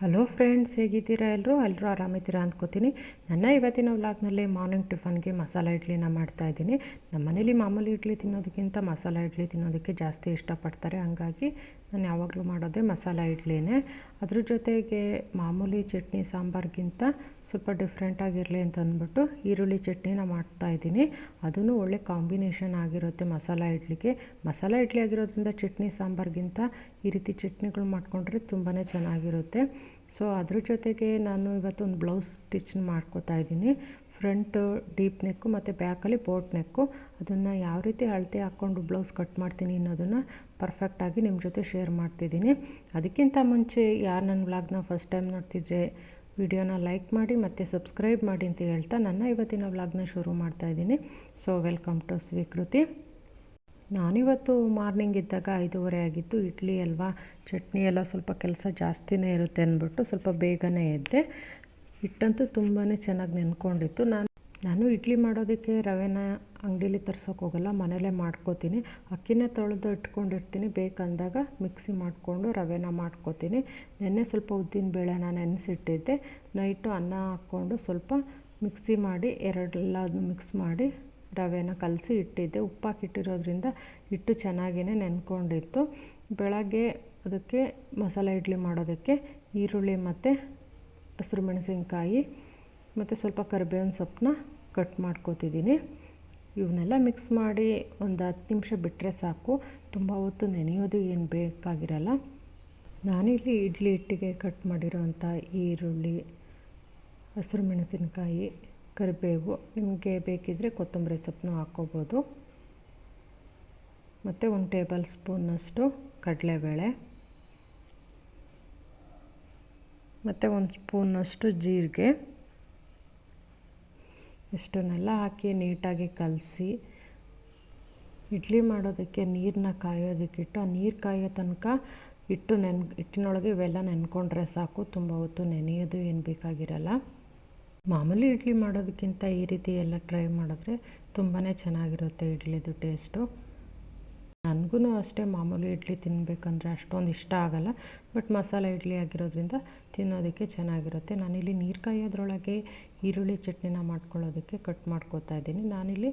Hello friends ಹೇಗಿದ್ದೀರಾ ಎಲ್ಲರೂ? ಎಲ್ಲರೂ ಆರಾಮಿದ್ದೀರಾ ಅಂದ್ಕೋತೀನಿ ನನ್ನ ಇವತ್ತಿನ ವ್ಲಾಗ್ನಲ್ಲಿ ಮಾರ್ನಿಂಗ್ ಟಿಫನ್ಗೆ ಮಸಾಲ ಇಡ್ಲಿನ ಮಾಡ್ತಾಯಿದ್ದೀನಿ ನಮ್ಮ ಮನೇಲಿ ಮಾಮೂಲಿ ಇಡ್ಲಿ ತಿನ್ನೋದಕ್ಕಿಂತ ಮಸಾಲ ಇಡ್ಲಿ ತಿನ್ನೋದಕ್ಕೆ ಜಾಸ್ತಿ ಇಷ್ಟಪಡ್ತಾರೆ. ಹಂಗಾಗಿ ನಾನು ಯಾವಾಗಲೂ ಮಾಡೋದೇ ಮಸಾಲ ಇಡ್ಲಿನೇ. ಅದ್ರ ಜೊತೆಗೆ ಮಾಮೂಲಿ ಚಟ್ನಿ ಸಾಂಬಾರ್ಗಿಂತ ಸ್ವಲ್ಪ ಡಿಫ್ರೆಂಟಾಗಿರಲಿ ಅಂತ ಅಂದ್ಬಿಟ್ಟು ಈರುಳ್ಳಿ ಚಟ್ನಿನ ಮಾಡ್ತಾಯಿದ್ದೀನಿ ಅದೂ ಒಳ್ಳೆ ಕಾಂಬಿನೇಷನ್ ಆಗಿರುತ್ತೆ ಮಸಾಲ ಇಡ್ಲಿಗೆ. ಮಸಾಲ ಇಡ್ಲಿ ಆಗಿರೋದ್ರಿಂದ ಚಟ್ನಿ ಸಾಂಬಾರ್ಗಿಂತ ಈ ರೀತಿ ಚಟ್ನಿಗಳು ಮಾಡಿಕೊಂಡ್ರೆ ತುಂಬಾ ಚೆನ್ನಾಗಿರುತ್ತೆ. ಸೊ ಅದ್ರ ಜೊತೆಗೆ ನಾನು ಇವತ್ತು ಒಂದು ಬ್ಲೌಸ್ ಸ್ಟಿಚ್ ಮಾಡ್ಕೋತಾ ಇದ್ದೀನಿ. ಫ್ರಂಟು ಡೀಪ್ ನೆಕ್ಕು ಮತ್ತು ಬ್ಯಾಕಲ್ಲಿ ಬೋಟ್ ನೆಕ್ಕು. ಅದನ್ನು ಯಾವ ರೀತಿ ಅಳತೆ ಹಾಕ್ಕೊಂಡು ಬ್ಲೌಸ್ ಕಟ್ ಮಾಡ್ತೀನಿ ಅನ್ನೋದನ್ನು ಪರ್ಫೆಕ್ಟಾಗಿ ನಿಮ್ಮ ಜೊತೆ ಶೇರ್ ಮಾಡ್ತಿದ್ದೀನಿ. ಅದಕ್ಕಿಂತ ಮುಂಚೆ ಯಾರು ನನ್ನ ವ್ಲಾಗ್ನ ಫಸ್ಟ್ ಟೈಮ್ ನೋಡ್ತಿದ್ರೆ ವಿಡಿಯೋನ ಲೈಕ್ ಮಾಡಿ ಮತ್ತು ಸಬ್ಸ್ಕ್ರೈಬ್ ಮಾಡಿ ಅಂತ ಹೇಳ್ತಾ ನನ್ನ ಇವತ್ತಿನ ವ್ಲಾಗ್ನ ಶುರು ಮಾಡ್ತಾ ಇದ್ದೀನಿ. ಸೊ ವೆಲ್ಕಮ್ ಟು ಸ್ವೀಕೃತಿ ನಾನಿವತ್ತು ಮಾರ್ನಿಂಗ್ ಇದ್ದಾಗ ಐದೂವರೆ ಆಗಿತ್ತು. ಇಡ್ಲಿ ಅಲ್ವಾ, ಚಟ್ನಿ ಎಲ್ಲ ಸ್ವಲ್ಪ ಕೆಲಸ ಜಾಸ್ತಿನೇ ಇರುತ್ತೆ ಅಂದ್ಬಿಟ್ಟು ಸ್ವಲ್ಪ ಬೇಗನೆ ಎದ್ದೆ. ಹಿಟ್ಟಂತೂ ತುಂಬಾ ಚೆನ್ನಾಗಿ ನೆನ್ಕೊಂಡಿತ್ತು. ನಾನು ನಾನು ಇಡ್ಲಿ ಮಾಡೋದಕ್ಕೆ ರವೆನ ಅಂಗಡೀಲಿ ತರ್ಸೋಕೆ ಹೋಗಲ್ಲ, ಮನೇಲೇ ಮಾಡ್ಕೋತೀನಿ. ಅಕ್ಕಿನೇ ತೊಳೆದು ಇಟ್ಕೊಂಡಿರ್ತೀನಿ. ಬೇಕಂದಾಗ ಮಿಕ್ಸಿ ಮಾಡಿಕೊಂಡು ರವೆನ ಮಾಡ್ಕೋತೀನಿ. ನೆನ್ನೆ ಸ್ವಲ್ಪ ಉದ್ದಿನ ಬೇಳೆನ ನೆನೆಸಿಟ್ಟಿದ್ದೆ. ನೈಟು ಅನ್ನ ಹಾಕ್ಕೊಂಡು ಸ್ವಲ್ಪ ಮಿಕ್ಸಿ ಮಾಡಿ ಎರಡೆಲ್ಲದನ್ನು ಮಿಕ್ಸ್ ಮಾಡಿ ರವೆನ ಕಲಸಿ ಇಟ್ಟಿದ್ದೆ. ಉಪ್ಪಾಕಿಟ್ಟಿರೋದ್ರಿಂದ ಹಿಟ್ಟು ಚೆನ್ನಾಗಿಯೇ ನೆನ್ಕೊಂಡಿತ್ತು. ಬೆಳಗ್ಗೆ ಅದಕ್ಕೆ ಮಸಾಲೆ ಇಡ್ಲಿ ಮಾಡೋದಕ್ಕೆ ಈರುಳ್ಳಿ ಮತ್ತು ಹಸಿರು ಮೆಣಸಿನಕಾಯಿ ಮತ್ತು ಸ್ವಲ್ಪ ಕರಿಬೇವಿನ ಸೊಪ್ಪನ್ನ ಕಟ್ ಮಾಡ್ಕೋತಿದ್ದೀನಿ. ಇವನ್ನೆಲ್ಲ ಮಿಕ್ಸ್ ಮಾಡಿ ಒಂದು ಹತ್ತು ನಿಮಿಷ ಬಿಟ್ಟರೆ ಸಾಕು. ತುಂಬ ಹೊತ್ತು ನೆನೆಯೋದು ಏನು ಬೇಕಾಗಿರಲ್ಲ. ನಾನಿಲ್ಲಿ ಇಡ್ಲಿ ಹಿಟ್ಟಿಗೆ ಕಟ್ ಮಾಡಿರೋವಂಥ ಈರುಳ್ಳಿ, ಹಸಿರು ಮೆಣಸಿನಕಾಯಿ, ಕರಿಬೇವು ನಿಮಗೆ ಬೇಕಿದ್ದರೆ ಕೊತ್ತಂಬರಿ ಸೊಪ್ಪನ್ನು ಹಾಕ್ಕೋಬೋದು. ಮತ್ತು ಒಂದು ಟೇಬಲ್ ಸ್ಪೂನಷ್ಟು ಕಡಲೆಬೇಳೆ. ಮತ್ತು ಒಂದು ಸ್ಪೂನಷ್ಟು ಜೀರಿಗೆ. ಇಷ್ಟನ್ನೆಲ್ಲ ಹಾಕಿ ನೀಟಾಗಿ ಕಲಸಿ. ಇಡ್ಲಿ ಮಾಡೋದಕ್ಕೆ ನೀರನ್ನ ಕಾಯೋದಕ್ಕಿಟ್ಟು ಆ ನೀರು ಕಾಯೋ ತನಕ ಹಿಟ್ಟು ನೆನ್, ಹಿಟ್ಟಿನೊಳಗೆ ಇವೆಲ್ಲ ನೆನ್ಕೊಂಡ್ರೆ ಸಾಕು, ತುಂಬ ಹೊತ್ತು ನೆನೆಯೋದು ಏನು ಬೇಕಾಗಿರಲ್ಲ. ಮಾಮೂಲಿ ಇಡ್ಲಿ ಮಾಡೋದಕ್ಕಿಂತ ಈ ರೀತಿ ಎಲ್ಲ ಟ್ರೈ ಮಾಡಿದ್ರೆ ತುಂಬಾ ಚೆನ್ನಾಗಿರುತ್ತೆ ಇಡ್ಲಿದು ಟೇಸ್ಟು. ನನಗೂ ಅಷ್ಟೇ ಮಾಮೂಲಿ ಇಡ್ಲಿ ತಿನ್ನಬೇಕಂದ್ರೆ ಅಷ್ಟೊಂದು ಇಷ್ಟ ಆಗಲ್ಲ. ಬಟ್ ಮಸಾಲೆ ಇಡ್ಲಿ ಆಗಿರೋದ್ರಿಂದ ತಿನ್ನೋದಕ್ಕೆ ಚೆನ್ನಾಗಿರುತ್ತೆ. ನಾನಿಲ್ಲಿ ನೀರು ಕಾಯೋದ್ರೊಳಗೆ ಈರುಳ್ಳಿ ಚಟ್ನಿನ ಮಾಡ್ಕೊಳ್ಳೋದಕ್ಕೆ ಕಟ್ ಮಾಡ್ಕೊತಾ ಇದ್ದೀನಿ. ನಾನಿಲ್ಲಿ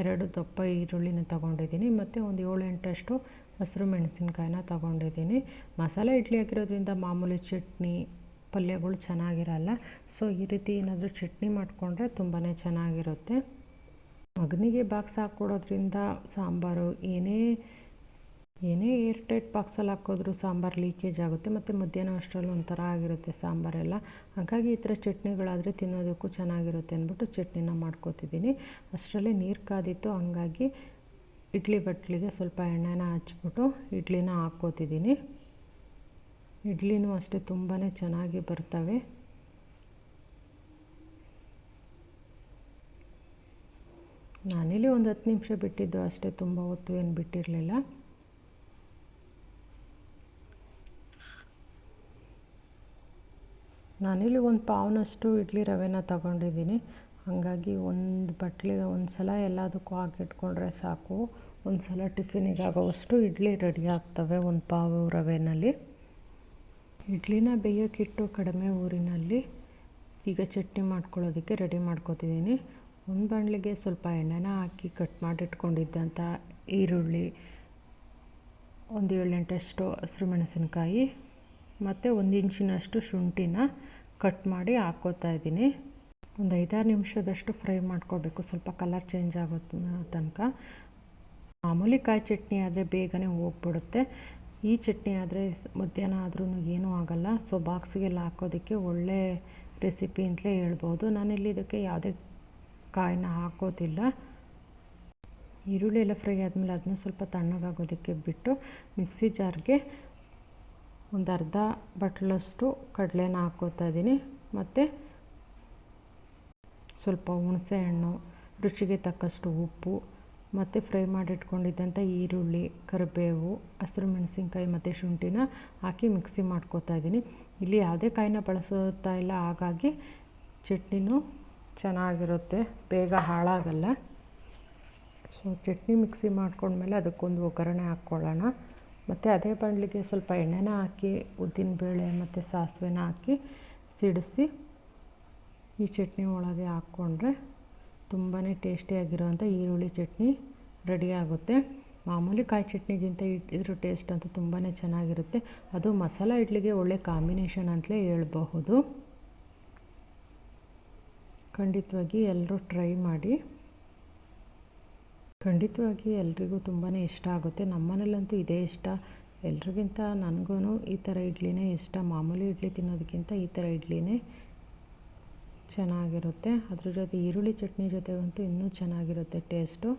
ಎರಡು ದಪ್ಪ ಈರುಳ್ಳಿನ ತೊಗೊಂಡಿದ್ದೀನಿ. ಮತ್ತು ಒಂದು ಏಳು ಎಂಟಷ್ಟು ಹಸಿರು ಮೆಣಸಿನ್ಕಾಯಿನ ತೊಗೊಂಡಿದ್ದೀನಿ. ಮಸಾಲೆ ಇಡ್ಲಿ ಆಗಿರೋದ್ರಿಂದ ಮಾಮೂಲಿ ಚಟ್ನಿ ಪಲ್ಯಗಳು ಚೆನ್ನಾಗಿರಲ್ಲ. ಸೊ ಈ ರೀತಿ ಏನಾದರೂ ಚಟ್ನಿ ಮಾಡಿಕೊಂಡ್ರೆ ತುಂಬಾ ಚೆನ್ನಾಗಿರುತ್ತೆ. ಮಗನಿಗೆ ಬಾಕ್ಸ್ ಹಾಕ್ಕೊಡೋದ್ರಿಂದ ಸಾಂಬಾರು ಏನೇ ಏನೇ ಏರ್ ಟೈಟ್ ಬಾಕ್ಸಲ್ಲಿ ಹಾಕೋದ್ರೂ ಸಾಂಬಾರು ಲೀಕೇಜ್ ಆಗುತ್ತೆ ಮತ್ತು ಮಧ್ಯಾಹ್ನ ಅಷ್ಟರಲ್ಲಿ ಒಂಥರ ಆಗಿರುತ್ತೆ ಸಾಂಬಾರೆಲ್ಲ. ಹಾಗಾಗಿ ಈ ಥರ ಚಟ್ನಿಗಳಾದರೆ ತಿನ್ನೋದಕ್ಕೂ ಚೆನ್ನಾಗಿರುತ್ತೆ ಅಂದ್ಬಿಟ್ಟು ಚಟ್ನಿನ ಮಾಡ್ಕೋತಿದ್ದೀನಿ. ಅಷ್ಟರಲ್ಲೇ ನೀರು ಕಾದಿತ್ತು, ಹಾಗಾಗಿ ಇಡ್ಲಿ ಬಟ್ಲಿಗೆ ಸ್ವಲ್ಪ ಎಣ್ಣೆನ ಹಚ್ಬಿಟ್ಟು ಇಡ್ಲಿನ ಹಾಕ್ಕೋತಿದ್ದೀನಿ. ಇಡ್ಲಿನೂ ಅಷ್ಟೇ ತುಂಬಾ ಚೆನ್ನಾಗಿ ಬರ್ತವೆ. ನಾನಿಲ್ಲಿ ಒಂದು ಹತ್ತು ನಿಮಿಷ ಬಿಟ್ಟಿದ್ದು, ಅಷ್ಟೇ ತುಂಬ ಹೊತ್ತು ಏನು ಬಿಟ್ಟಿರಲಿಲ್ಲ. ನಾನಿಲ್ಲಿ ಒಂದು ಪಾವ್ನಷ್ಟು ಇಡ್ಲಿ ರವೆನ ತಗೊಂಡಿದ್ದೀನಿ. ಹಾಗಾಗಿ ಒಂದು ಬಟ್ಲಿಗೆ ಒಂದು ಸಲ ಎಲ್ಲದಕ್ಕೂ ಹಾಕಿಟ್ಕೊಂಡ್ರೆ ಸಾಕು. ಒಂದು ಸಲ ಟಿಫಿನಿಗೆ ಆಗೋವಷ್ಟು ಇಡ್ಲಿ ರೆಡಿ ಆಗ್ತವೆ ಒಂದು ಪಾವು ರವೆನಲ್ಲಿ. ಇಡ್ಲಿನ ಬೇಯೋಕ್ಕಿಟ್ಟು ಕಡಿಮೆ ಊರಿನಲ್ಲಿ ಈಗ ಚಟ್ನಿ ಮಾಡ್ಕೊಳ್ಳೋದಕ್ಕೆ ರೆಡಿ ಮಾಡ್ಕೊತಿದ್ದೀನಿ. ಒಂದು ಬಾಣಲಿಗೆ ಸ್ವಲ್ಪ ಎಣ್ಣೆನ ಹಾಕಿ ಕಟ್ ಮಾಡಿಟ್ಕೊಂಡಿದ್ದಂಥ ಈರುಳ್ಳಿ, ಒಂದು ಏಳೆಂಟಷ್ಟು ಹಸಿರು ಮೆಣಸಿನ್ಕಾಯಿ, ಮತ್ತು ಒಂದು ಇಂಚಿನಷ್ಟು ಶುಂಠಿನ ಕಟ್ ಮಾಡಿ ಹಾಕ್ಕೋತಾ ಇದ್ದೀನಿ. ಒಂದು ಐದಾರು ನಿಮಿಷದಷ್ಟು ಫ್ರೈ ಮಾಡ್ಕೋಬೇಕು. ಸ್ವಲ್ಪ ಕಲರ್ ಚೇಂಜ್ ಆಗೋ ತನಕ. ಮಾಮೂಲಿ ಕಾಯಿ ಚಟ್ನಿ ಆದರೆ ಬೇಗನೆ ಹೋಗ್ಬಿಡುತ್ತೆ. ಈ ಚಟ್ನಿ ಆದರೆ ಮಧ್ಯಾಹ್ನ ಆದ್ರೂ ಏನೂ ಆಗೋಲ್ಲ. ಸೊ ಬಾಕ್ಸ್ಗೆಲ್ಲ ಹಾಕೋದಕ್ಕೆ ಒಳ್ಳೆ ರೆಸಿಪಿ ಅಂತಲೇ ಹೇಳ್ಬೋದು. ನಾನಿಲ್ಲಿ ಇದಕ್ಕೆ ಯಾವುದೇ ಕಾಯಿನ ಹಾಕೋದಿಲ್ಲ. ಈರುಳ್ಳಿ ಎಲ್ಲ ಫ್ರೈ ಆದಮೇಲೆ ಅದನ್ನ ಸ್ವಲ್ಪ ತಣ್ಣಗಾಗೋದಕ್ಕೆ ಬಿಟ್ಟು ಮಿಕ್ಸಿ ಜಾರ್ಗೆ ಒಂದು ಅರ್ಧ ಬಟ್ಲಷ್ಟು ಕಡಲೆನ ಹಾಕೋತಾ ಇದ್ದೀನಿ ಮತ್ತು ಸ್ವಲ್ಪ ಹುಣಸೆ ಹಣ್ಣು, ರುಚಿಗೆ ತಕ್ಕಷ್ಟು ಉಪ್ಪು, ಮತ್ತು ಫ್ರೈ ಮಾಡಿಟ್ಕೊಂಡಿದ್ದಂಥ ಈರುಳ್ಳಿ, ಕರಿಬೇವು, ಹಸಿರು ಮೆಣಸಿನ್ಕಾಯಿ ಮತ್ತು ಶುಂಠಿನ ಹಾಕಿ ಮಿಕ್ಸಿ ಮಾಡ್ಕೋತಾ ಇದ್ದೀನಿ ಇಲ್ಲಿ ಯಾವುದೇ ಕಾಯಿನ ಬಳಸುತ್ತಾ ಇಲ್ಲ, ಹಾಗಾಗಿ ಚಟ್ನಿನೂ ಚೆನ್ನಾಗಿರುತ್ತೆ, ಬೇಗ ಹಾಳಾಗಲ್ಲ. ಸೊ ಚಟ್ನಿ ಮಿಕ್ಸಿ ಮಾಡ್ಕೊಂಡ್ಮೇಲೆ ಅದಕ್ಕೊಂದು ಒಗ್ಗರಣೆ ಹಾಕ್ಕೊಳ್ಳೋಣ. ಮತ್ತು ಅದೇ ಬಾಣಲಿಗೆ ಸ್ವಲ್ಪ ಎಣ್ಣೆನ ಹಾಕಿ ಉದ್ದಿನಬೇಳೆ ಮತ್ತು ಸಾಸಿವೆನ ಹಾಕಿ ಸಿಡಿಸಿ ಈ ಚಟ್ನಿ ಒಳಗೆ ಹಾಕ್ಕೊಂಡ್ರೆ ತುಂಬಾ ಟೇಸ್ಟಿಯಾಗಿರುವಂಥ ಈರುಳ್ಳಿ ಚಟ್ನಿ ರೆಡಿ ಆಗುತ್ತೆ. ಮಾಮೂಲಿ ಕಾಯಿ ಚಟ್ನಿಗಿಂತ ಇದ್ರ ಟೇಸ್ಟ್ ಅಂತೂ ತುಂಬಾ ಚೆನ್ನಾಗಿರುತ್ತೆ. ಅದು ಮಸಾಲ ಇಡ್ಲಿಗೆ ಒಳ್ಳೆ ಕಾಂಬಿನೇಷನ್ ಅಂತಲೇ ಹೇಳ್ಬಹುದು. ಖಂಡಿತವಾಗಿ ಎಲ್ಲರೂ ಟ್ರೈ ಮಾಡಿ. ಖಂಡಿತವಾಗಿ ಎಲ್ರಿಗೂ ತುಂಬಾ ಇಷ್ಟ ಆಗುತ್ತೆ. ನಮ್ಮನೇಲಂತೂ ಇದೇ ಇಷ್ಟ. ಎಲ್ರಿಗಿಂತ ನನಗೂ ಈ ಥರ ಇಡ್ಲಿನೇ ಇಷ್ಟ. ಮಾಮೂಲಿ ಇಡ್ಲಿ ತಿನ್ನೋದಕ್ಕಿಂತ ಈ ಥರ ಇಡ್ಲಿನೇ ಚೆನ್ನಾಗಿರುತ್ತೆ. ಅದ್ರ ಜೊತೆ ಈರುಳ್ಳಿ ಚಟ್ನಿ ಜೊತೆಗಂತೂ ಇನ್ನೂ ಚೆನ್ನಾಗಿರುತ್ತೆ ಟೇಸ್ಟು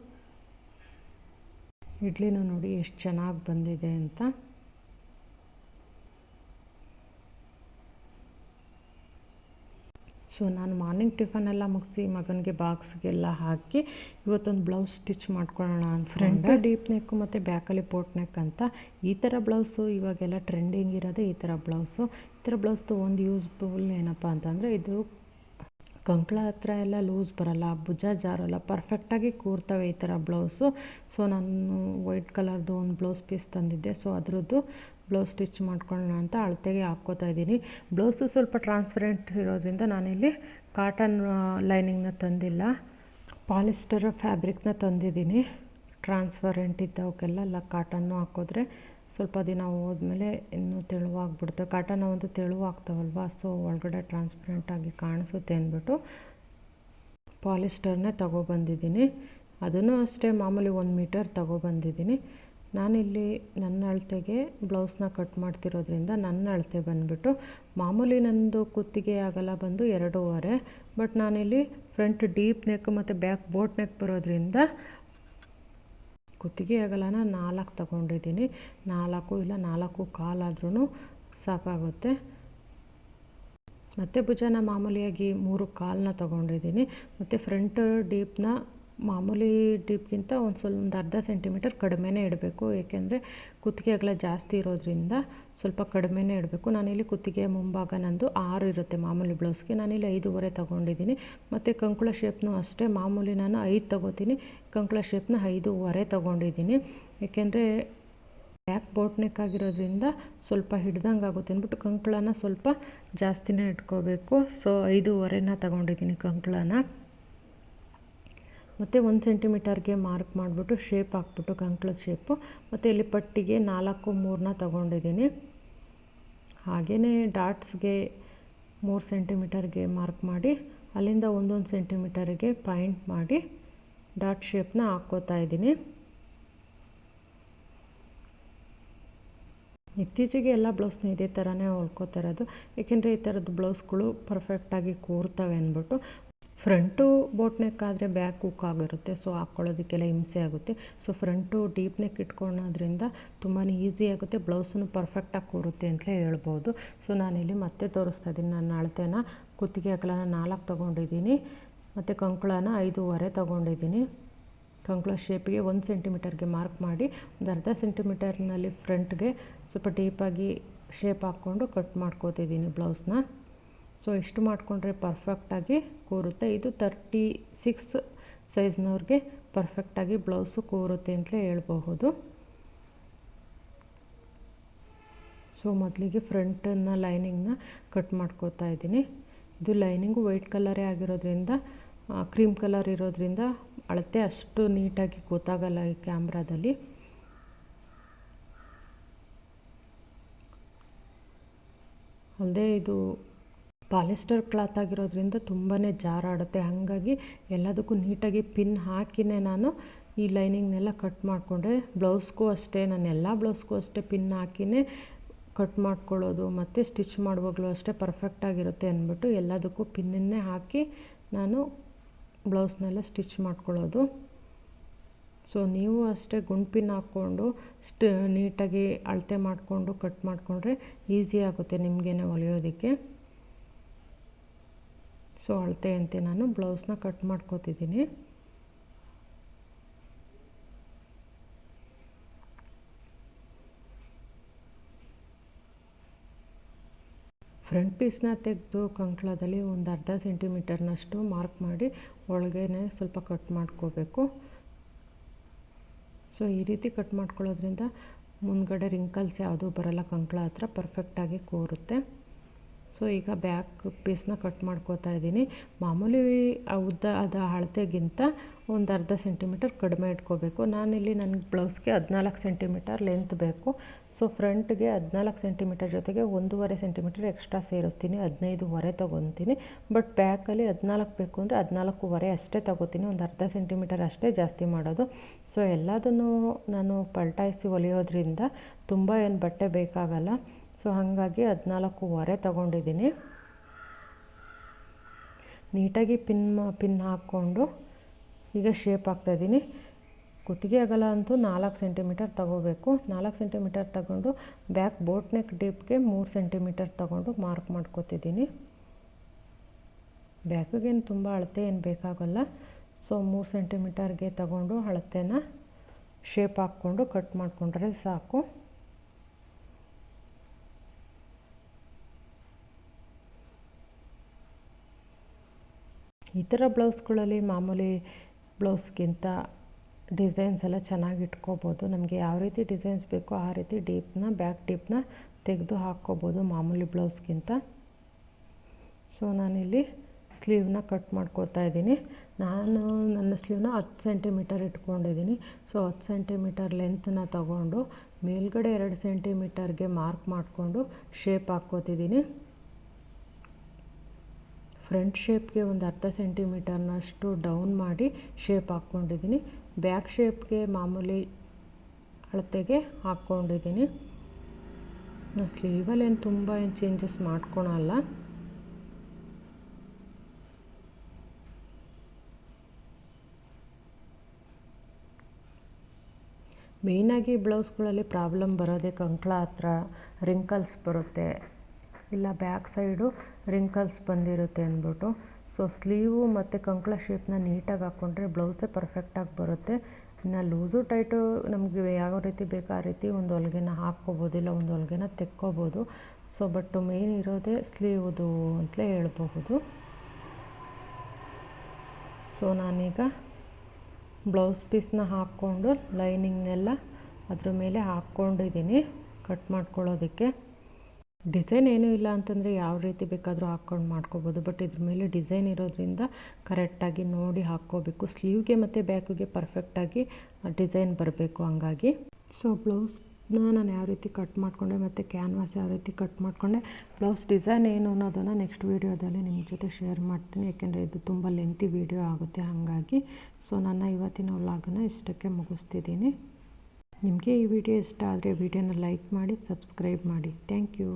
ಇಡ್ಲಿನೂ ನೋಡಿ ಎಷ್ಟು ಚೆನ್ನಾಗಿ ಬಂದಿದೆ ಅಂತ. ಸೊ ನಾನು ಮಾರ್ನಿಂಗ್ ಟಿಫನೆಲ್ಲ ಮುಗಿಸಿ ಮಗನಿಗೆ ಬಾಕ್ಸ್ಗೆಲ್ಲ ಹಾಕಿ ಇವತ್ತೊಂದು ಬ್ಲೌಸ್ ಸ್ಟಿಚ್ ಮಾಡ್ಕೊಳ್ಳೋಣ ಅಂತ ಫ್ರೆಂಡ್ ಡೀಪ್ ನೆಕ್ಕು ಮತ್ತು ಬ್ಯಾಕಲ್ಲಿ ಪೋರ್ಟ್ ನೆಕ್ ಅಂತ. ಈ ಥರ ಬ್ಲೌಸು ಇವಾಗೆಲ್ಲ ಟ್ರೆಂಡಿಂಗ್ ಇರೋದೇ ಈ ಥರ ಬ್ಲೌಸು. ಈ ಥರ ಬ್ಲೌಸ್ದು ಒಂದು ಯೂಸ್ಫುಲ್ ಏನಪ್ಪ ಅಂತಂದರೆ ಇದು ಕಂಕ್ಳ ಹತ್ರ ಎಲ್ಲ ಲೂಸ್ ಬರಲ್ಲ ಭುಜ ಜಾರಲ್ಲ ಪರ್ಫೆಕ್ಟಾಗಿ ಕೂರ್ತವೆ ಈ ಥರ ಬ್ಲೌಸು. ಸೊ ನಾನು ವೈಟ್ ಕಲರ್ದು ಒಂದು ಬ್ಲೌಸ್ ಪೀಸ್ ತಂದಿದ್ದೆ. ಸೊ ಅದರದ್ದು ಬ್ಲೌಸ್ ಸ್ಟಿಚ್ ಮಾಡ್ಕೊಳ್ಳೋಣ ಅಂತ ಅಳತೆಗೆ ಹಾಕ್ಕೋತಾ ಇದ್ದೀನಿ. ಬ್ಲೌಸು ಸ್ವಲ್ಪ ಟ್ರಾನ್ಸ್ಪರೆಂಟ್ ಇರೋದ್ರಿಂದ ನಾನಿಲ್ಲಿ ಕಾಟನ್ ಲೈನಿಂಗ್ನ ತಂದಿಲ್ಲ. ಪಾಲಿಸ್ಟರ್ ಫ್ಯಾಬ್ರಿಕ್ನ ತಂದಿದ್ದೀನಿ. ಟ್ರಾನ್ಸ್ಪರೆಂಟ್ ಇದ್ದವಕ್ಕೆಲ್ಲ ಎಲ್ಲ ಕಾಟನ್ನು ಹಾಕಿದ್ರೆ ಸ್ವಲ್ಪ ದಿನ ಹೋದ್ಮೇಲೆ ಇನ್ನೂ ತೆಳುವಾಗ್ಬಿಡ್ತು ಕಾಟನ್ ಒಂದು ತೆಳುವಾಗ್ತಾವಲ್ವ? ಸೊ ಒಳಗಡೆ ಟ್ರಾನ್ಸ್ಪರೆಂಟಾಗಿ ಕಾಣಿಸುತ್ತೆ ಅಂದ್ಬಿಟ್ಟು ಪಾಲಿಸ್ಟರ್ನೇ ತಗೊಬಂದಿದ್ದೀನಿ. ಅದನ್ನು ಅಷ್ಟೇ ಮಾಮೂಲಿ ಒಂದು ಮೀಟರ್ ತಗೊಬಂದಿದ್ದೀನಿ. ನಾನಿಲ್ಲಿ ನನ್ನ ಅಳತೆಗೆ ಬ್ಲೌಸ್ನ ಕಟ್ ಮಾಡ್ತಿರೋದ್ರಿಂದ ನನ್ನ ಅಳತೆ ಬಂದುಬಿಟ್ಟು ಮಾಮೂಲಿ ನಂದು ಕುತ್ತಿಗೆ ಆಗಲ್ಲ ಬಂದು ಎರಡೂವರೆ, ಬಟ್ ನಾನಿಲ್ಲಿ ಫ್ರಂಟ್ ಡೀಪ್ ನೆಕ್ ಮತ್ತು ಬ್ಯಾಕ್ ಬೋಟ್ ನೆಕ್ ಬರೋದ್ರಿಂದ ಕುತ್ತಿಗೆ ಅಗಲನ ನಾಲ್ಕು ತಗೊಂಡಿದ್ದೀನಿ. ನಾಲ್ಕು ಇಲ್ಲ ನಾಲ್ಕು ಕಾಲಾದ್ರೂ ಸಾಕಾಗುತ್ತೆ. ಮತ್ತು ಭುಜನ ಮಾಮೂಲಿಯಾಗಿ ಮೂರು ಕಾಲನ್ನ ತಗೊಂಡಿದ್ದೀನಿ. ಮತ್ತು ಫ್ರಂಟ್ ಡೀಪ್ನ ಮಾಮೂಲಿ ಡೀಪ್ಗಿಂತ ಒಂದು ಸ್ವಲ್ಪ ಒಂದು ಅರ್ಧ ಸೆಂಟಿಮೀಟರ್ ಕಡಿಮೆನೇ ಇಡಬೇಕು. ಏಕೆಂದರೆ ಕುತ್ತಿಗೆ ಅಗಲ ಜಾಸ್ತಿ ಇರೋದ್ರಿಂದ ಸ್ವಲ್ಪ ಕಡಿಮೆನೇ ಇಡಬೇಕು. ನಾನಿಲ್ಲಿ ಕುತ್ತಿಗೆ ಮುಂಭಾಗ ನಂದು ಆರು ಇರುತ್ತೆ ಮಾಮೂಲಿ ಬ್ಲೌಸ್ಗೆ. ನಾನಿಲ್ಲಿ ಐದೂವರೆ ತೊಗೊಂಡಿದ್ದೀನಿ. ಮತ್ತು ಕಂಕುಳ ಶೇಪ್ನೂ ಅಷ್ಟೇ. ಮಾಮೂಲಿ ನಾನು ಐದು ತೊಗೋತೀನಿ. ಕಂಕುಳ ಶೇಪ್ನ ಐದೂವರೆ ತೊಗೊಂಡಿದ್ದೀನಿ. ಏಕೆಂದರೆ ಬ್ಯಾಕ್ ಬೋಟ್ ನೆಕ್ ಆಗಿರೋದ್ರಿಂದ ಸ್ವಲ್ಪ ಹಿಡ್ದಂಗೆ ಆಗುತ್ತೆ ಅಂದ್ಬಿಟ್ಟು ಕಂಕುಳನ ಸ್ವಲ್ಪ ಜಾಸ್ತಿನೇ ಇಟ್ಕೋಬೇಕು. ಸೊ ಐದೂವರೆನ ತೊಗೊಂಡಿದ್ದೀನಿ ಕಂಕಳನ. ಮತ್ತು ಒಂದು ಸೆಂಟಿಮೀಟರ್ಗೆ ಮಾರ್ಕ್ ಮಾಡಿಬಿಟ್ಟು ಶೇಪ್ ಹಾಕ್ಬಿಟ್ಟು ಕಂಕ್ಳದ ಶೇಪು ಮತ್ತು ಇಲ್ಲಿ ಪಟ್ಟಿಗೆ ನಾಲ್ಕು ಮೂರನ್ನ ತಗೊಂಡಿದ್ದೀನಿ. ಹಾಗೆಯೇ ಡಾಟ್ಸ್ಗೆ ಮೂರು ಸೆಂಟಿಮೀಟರ್ಗೆ ಮಾರ್ಕ್ ಮಾಡಿ, ಅಲ್ಲಿಂದ ಒಂದೊಂದು ಸೆಂಟಿಮೀಟರ್ಗೆ ಪಾಯಿಂಟ್ ಮಾಡಿ ಡಾಟ್ ಶೇಪ್ನ ಹಾಕ್ಕೋತಾ ಇದ್ದೀನಿ. ಇತ್ತೀಚೆಗೆ ಎಲ್ಲ ಬ್ಲೌಸ್ನ ಇದೇ ಥರನೇ ಹೊಲ್ಕೋತಾ ಇರೋದು. ಏಕೆಂದರೆ ಈ ಥರದ್ದು ಬ್ಲೌಸ್ಗಳು ಪರ್ಫೆಕ್ಟಾಗಿ ಕೂರ್ತವೆ ಅಂದ್ಬಿಟ್ಟು. ಫ್ರಂಟು ಬೋಟ್ ನೆಕ್ ಆದರೆ ಬ್ಯಾಕ್ ಹುಕ್ ಆಗಿರುತ್ತೆ, ಸೊ ಹಾಕ್ಕೊಳ್ಳೋದಕ್ಕೆಲ್ಲ ಹಿಂಸೆ ಆಗುತ್ತೆ. ಸೊ ಫ್ರಂಟು ಡೀಪ್ ನೆಕ್ ಇಟ್ಕೊಳ್ಳೋದ್ರಿಂದ ತುಂಬಾ ಈಸಿ ಆಗುತ್ತೆ, ಬ್ಲೌಸನ್ನು ಪರ್ಫೆಕ್ಟಾಗಿ ಕೂರುತ್ತೆ ಅಂತಲೇ ಹೇಳ್ಬೋದು. ಸೊ ನಾನಿಲ್ಲಿ ಮತ್ತೆ ತೋರಿಸ್ತಾ ಇದ್ದೀನಿ ನನ್ನ ಅಳತೆನ ಕುತ್ತಿಗೆ ಅಗಲನ ನಾಲ್ಕು ತೊಗೊಂಡಿದ್ದೀನಿ, ಮತ್ತು ಕಂಕುಳನ ಐದೂವರೆ ತೊಗೊಂಡಿದ್ದೀನಿ. ಕಂಕುಳ ಶೇಪಿಗೆ ಒಂದು ಸೆಂಟಿಮೀಟರ್ಗೆ ಮಾರ್ಕ್ ಮಾಡಿ, ಒಂದು ಅರ್ಧ ಸೆಂಟಿಮೀಟರ್ನಲ್ಲಿ ಫ್ರಂಟ್ಗೆ ಸ್ವಲ್ಪ ಡೀಪಾಗಿ ಶೇಪ್ ಹಾಕ್ಕೊಂಡು ಕಟ್ ಮಾಡ್ಕೋತಿದ್ದೀನಿ ಬ್ಲೌಸ್ನ. ಸೊ ಇಷ್ಟು ಮಾಡಿಕೊಂಡ್ರೆ ಪರ್ಫೆಕ್ಟಾಗಿ ಕೂರುತ್ತೆ. ಇದು ತರ್ಟಿ ಸಿಕ್ಸ್ ಸೈಜ್ನವ್ರಿಗೆ ಪರ್ಫೆಕ್ಟಾಗಿ ಬ್ಲೌಸು ಕೂರುತ್ತೆ ಅಂತಲೇ ಹೇಳ್ಬಹುದು. ಸೊ ಮೊದಲಿಗೆ ಫ್ರಂಟನ್ನು ಲೈನಿಂಗ್ನ ಕಟ್ ಮಾಡ್ಕೋತಾ ಇದ್ದೀನಿ. ಇದು ಲೈನಿಂಗು ವೈಟ್ ಕಲರೇ ಆಗಿರೋದ್ರಿಂದ ಕ್ರೀಮ್ ಕಲರ್ ಇರೋದ್ರಿಂದ ಅಳತೆ ಅಷ್ಟು ನೀಟಾಗಿ ಗೊತ್ತಾಗಲ್ಲ ಈ ಕ್ಯಾಮ್ರಾದಲ್ಲಿ ಅಲ್ಲದೆ ಇದು ಪಾಲಿಸ್ಟರ್ ಕ್ಲಾತ್ ಆಗಿರೋದ್ರಿಂದ ತುಂಬಾ ಜಾರಾಡುತ್ತೆ. ಹಾಗಾಗಿ ಎಲ್ಲದಕ್ಕೂ ನೀಟಾಗಿ ಪಿನ್ ಹಾಕಿನೇ ನಾನು ಈ ಲೈನಿಂಗ್ನೆಲ್ಲ ಕಟ್ ಮಾಡಿಕೊಂಡೆ. ಬ್ಲೌಸ್ಗೂ ಅಷ್ಟೇ, ನಾನು ಎಲ್ಲ ಬ್ಲೌಸ್ಗೂ ಅಷ್ಟೇ ಪಿನ್ ಹಾಕಿನೇ ಕಟ್ ಮಾಡ್ಕೊಳ್ಳೋದು ಮತ್ತು ಸ್ಟಿಚ್ ಮಾಡುವಾಗಲೂ ಅಷ್ಟೇ ಪರ್ಫೆಕ್ಟಾಗಿರುತ್ತೆ ಅಂದ್ಬಿಟ್ಟು ಎಲ್ಲದಕ್ಕೂ ಪಿನ್ನನ್ನೇ ಹಾಕಿ ನಾನು ಬ್ಲೌಸ್ನೆಲ್ಲ ಸ್ಟಿಚ್ ಮಾಡ್ಕೊಳ್ಳೋದು. ಸೊ, ನೀವು ಅಷ್ಟೇ ಗುಂಡ್ಪಿನ್ ಹಾಕ್ಕೊಂಡು ಸ್ಟ, ನೀಟಾಗಿ ಅಳತೆ ಮಾಡಿಕೊಂಡು ಕಟ್ ಮಾಡಿಕೊಂಡ್ರೆ ಈಸಿ ಆಗುತ್ತೆ ನಿಮಗೇನೆ ಹೊಲಿಯೋದಕ್ಕೆ. ಸೊ ಅಳತೆಯಂತೆ ನಾನು ಬ್ಲೌಸ್ನ ಕಟ್ ಮಾಡ್ಕೋತಿದ್ದೀನಿ. ಫ್ರಂಟ್ ಪೀಸ್ನ ತೆಗೆದು ಕಂಕ್ಳದಲ್ಲಿ ಒಂದು ಅರ್ಧ ಸೆಂಟಿಮೀಟರ್ನಷ್ಟು ಮಾರ್ಕ್ ಮಾಡಿ ಒಳಗೇನೆ ಸ್ವಲ್ಪ ಕಟ್ ಮಾಡ್ಕೋಬೇಕು. ಸೊ ಈ ರೀತಿ ಕಟ್ ಮಾಡ್ಕೊಳ್ಳೋದ್ರಿಂದ ಮುಂದ್ಗಡೆ ರಿಂಕಲ್ಸ್ ಯಾವುದೂ ಬರಲ್ಲ ಕಂಕಳ ಹತ್ರ ಪರ್ಫೆಕ್ಟಾಗಿ ಕೂರುತ್ತೆ. ಸೊ ಈಗ ಬ್ಯಾಕ್ ಪೀಸ್ನ ಕಟ್ ಮಾಡ್ಕೋತಾ ಇದ್ದೀನಿ. ಮಾಮೂಲಿ ಉದ್ದ ಅದ ಅಳತೆಗಿಂತ ಒಂದು ಅರ್ಧ ಸೆಂಟಿಮೀಟರ್ ಕಡಿಮೆ ಇಟ್ಕೋಬೇಕು. ನಾನಿಲ್ಲಿ ನನಗೆ ಬ್ಲೌಸ್ಗೆ ಹದಿನಾಲ್ಕು ಸೆಂಟಿಮೀಟರ್ ಲೆಂತ್ ಬೇಕು. ಸೊ ಫ್ರಂಟ್ಗೆ ಹದಿನಾಲ್ಕು ಸೆಂಟಿಮೀಟರ್ ಜೊತೆಗೆ ಒಂದೂವರೆ ಸೆಂಟಿಮೀಟರ್ ಎಕ್ಸ್ಟ್ರಾ ಸೇರಿಸ್ತೀನಿ. ಹದಿನೈದುವರೆ ತೊಗೊತೀನಿ. ಬಟ್ ಬ್ಯಾಕಲ್ಲಿ ಹದಿನಾಲ್ಕು ಬೇಕು ಅಂದರೆ ಹದಿನಾಲ್ಕೂವರೆ ಅಷ್ಟೇ ತೊಗೋತೀನಿ. ಒಂದು ಅರ್ಧ ಸೆಂಟಿಮೀಟರ್ ಅಷ್ಟೇ ಜಾಸ್ತಿ ಮಾಡೋದು. ಸೊ ಎಲ್ಲದನ್ನು ನಾನು ಪಲ್ಟಾಯಿಸಿ ಹೊಲಿಯೋದ್ರಿಂದ ತುಂಬ ಏನು ಬಟ್ಟೆ ಬೇಕಾಗಲ್ಲ. ಸೊ ಹಾಗಾಗಿ ಹದಿನಾಲ್ಕೂವರೆ ತಗೊಂಡಿದ್ದೀನಿ. ನೀಟಾಗಿ ಪಿನ್ ಪಿನ್ ಹಾಕ್ಕೊಂಡು ಈಗ ಶೇಪ್ ಹಾಕ್ತಾಯಿದ್ದೀನಿ ಕುತ್ತಿಗೆ ಅಗಲ ಅಂತೂ ನಾಲ್ಕು ಸೆಂಟಿಮೀಟರ್ ತಗೋಬೇಕು. ನಾಲ್ಕು ಸೆಂಟಿಮೀಟರ್ ತಗೊಂಡು ಬ್ಯಾಕ್ ಬೋಟ್ ನೆಕ್ ಡೀಪ್ಗೆ ಮೂರು ಸೆಂಟಿಮೀಟರ್ ತಗೊಂಡು ಮಾರ್ಕ್ ಮಾಡ್ಕೋತಿದ್ದೀನಿ. ಬ್ಯಾಕಿಗೇನು ತುಂಬ ಅಳತೆ ಏನು ಬೇಕಾಗಲ್ಲ. ಸೊ ಮೂರು ಸೆಂಟಿಮೀಟರ್ಗೆ ತಗೊಂಡು ಅಳತೆನ ಶೇಪ್ ಹಾಕ್ಕೊಂಡು ಕಟ್ ಮಾಡಿಕೊಂಡ್ರೆ ಸಾಕು. ಥರ ಬ್ಲೌಸ್ಗಳಲ್ಲಿ ಮಾಮೂಲಿ ಬ್ಲೌಸ್ಗಿಂತ ಡಿಸೈನ್ಸ್ ಎಲ್ಲ ಚೆನ್ನಾಗಿ ಇಟ್ಕೋಬೋದು. ನಮಗೆ ಯಾವ ರೀತಿ ಡಿಸೈನ್ಸ್ ಬೇಕೋ ಆ ರೀತಿ ಡೀಪ್ನ, ಬ್ಯಾಕ್ ಡೀಪ್ನ ತೆಗೆದು ಹಾಕ್ಕೋಬೋದು ಮಾಮೂಲಿ ಬ್ಲೌಸ್ಗಿಂತ. ಸೊ, ನಾನಿಲ್ಲಿ ಸ್ಲೀವ್ನ ಕಟ್ ಮಾಡ್ಕೋತಾ ಇದ್ದೀನಿ. ನಾನು ನನ್ನ ಸ್ಲೀವ್ನ ಹತ್ತು ಸೆಂಟಿಮೀಟರ್ ಇಟ್ಕೊಂಡಿದ್ದೀನಿ. ಸೊ, ಹತ್ತು ಸೆಂಟಿಮೀಟರ್ ಲೆಂತ್ನ ತಗೊಂಡು ಮೇಲ್ಗಡೆ ಎರಡು ಸೆಂಟಿಮೀಟರ್ಗೆ ಮಾರ್ಕ್ ಮಾಡಿಕೊಂಡು ಶೇಪ್ ಹಾಕ್ಕೋತಿದ್ದೀನಿ. ಫ್ರಂಟ್ ಶೇಪ್ಗೆ ಒಂದು ಅರ್ಧ ಸೆಂಟಿಮೀಟರ್ನಷ್ಟು ಡೌನ್ ಮಾಡಿ ಶೇಪ್ ಹಾಕ್ಕೊಂಡಿದ್ದೀನಿ. ಬ್ಯಾಕ್ ಶೇಪ್ಗೆ ಮಾಮೂಲಿ ಅಳತೆಗೆ ಹಾಕ್ಕೊಂಡಿದ್ದೀನಿ. ಸ್ಲೀವಲ್ಲಿ ಏನು ತುಂಬ ಏನು ಚೇಂಜಸ್ ಮಾಡ್ಕೊಳಲ್ಲ. ಮೇಯ್ನಾಗಿ ಬ್ಲೌಸ್ಗಳಲ್ಲಿ ಪ್ರಾಬ್ಲಮ್ ಬರೋದೇ ಕಂಕಳ ಹತ್ರ, ರಿಂಕಲ್ಸ್ ಬರುತ್ತೆ. ಇಲ್ಲ, ಬ್ಯಾಕ್ ಸೈಡು ರಿಂಕಲ್ಸ್ ಬಂದಿರುತ್ತೆ ಅಂದ್ಬಿಟ್ಟು. ಸೊ ಸ್ಲೀವು ಮತ್ತು ಕಂಕಳ ಶೇಪ್ನ ನೀಟಾಗಿ ಹಾಕ್ಕೊಂಡ್ರೆ ಬ್ಲೌಸೇ ಪರ್ಫೆಕ್ಟಾಗಿ ಬರುತ್ತೆ. ಇನ್ನು ಲೂಸು ಟೈಟು ನಮಗೆ ಯಾವ ರೀತಿ ಬೇಕೋ ಆ ರೀತಿ ಒಂದು ಹೊಲಿಗೆನ ಹಾಕ್ಕೋಬೋದು, ಇಲ್ಲ ಒಂದು ಹೊಲಿಗೆನ ತೆಕ್ಕೋಬೋದು. ಸೊ ಬಟ್ ಮೇನ್ ಇರೋದೇ ಸ್ಲೀವ್ದು ಅಂತಲೇ ಹೇಳ್ಬಹುದು. ಸೊ ನಾನೀಗ ಬ್ಲೌಸ್ ಪೀಸ್ನ ಹಾಕ್ಕೊಂಡು ಲೈನಿಂಗ್ನೆಲ್ಲ ಅದ್ರ ಮೇಲೆ ಹಾಕ್ಕೊಂಡಿದ್ದೀನಿ ಕಟ್ ಮಾಡ್ಕೊಳ್ಳೋದಕ್ಕೆ. ಡಿಸೈನ್ ಏನೂ ಇಲ್ಲ ಅಂತಂದರೆ ಯಾವ ರೀತಿ ಬೇಕಾದರೂ ಹಾಕ್ಕೊಂಡು ಮಾಡ್ಕೋಬೋದು. ಬಟ್ ಇದ್ರ ಮೇಲೆ ಡಿಸೈನ್ ಇರೋದ್ರಿಂದ ಕರೆಕ್ಟಾಗಿ ನೋಡಿ ಹಾಕ್ಕೋಬೇಕು. ಸ್ಲೀವ್ಗೆ ಮತ್ತು ಬ್ಯಾಕಿಗೆ ಪರ್ಫೆಕ್ಟಾಗಿ ಡಿಸೈನ್ ಬರಬೇಕು ಹಂಗಾಗಿ. ಸೊ ಬ್ಲೌಸ್ನ ನಾನು ಯಾವ ರೀತಿ ಕಟ್ ಮಾಡಿಕೊಂಡೆ ಮತ್ತು ಕ್ಯಾನ್ವಾಸ್ ಯಾವ ರೀತಿ ಕಟ್ ಮಾಡಿಕೊಂಡೆ, ಬ್ಲೌಸ್ ಡಿಸೈನ್ ಏನು ಅನ್ನೋದನ್ನು ನೆಕ್ಸ್ಟ್ ವೀಡಿಯೋದಲ್ಲಿ ನಿಮ್ಮ ಜೊತೆ ಶೇರ್ ಮಾಡ್ತೀನಿ. ಯಾಕೆಂದರೆ ಇದು ತುಂಬ ಲೆಂತಿ ವೀಡಿಯೋ ಆಗುತ್ತೆ ಹಾಗಾಗಿ. ಸೊ ನನ್ನ ಇವತ್ತಿನ ವ್ಲಾಗನ್ನ ಇಷ್ಟಕ್ಕೆ ಮುಗಿಸ್ತಿದ್ದೀನಿ. ನಿಮಗೆ ಈ ವಿಡಿಯೋ ಇಷ್ಟ ಆದರೆ ವಿಡಿಯೋನ ಲೈಕ್ ಮಾಡಿ ಸಬ್ಸ್ಕ್ರೈಬ್ ಮಾಡಿ. Thank you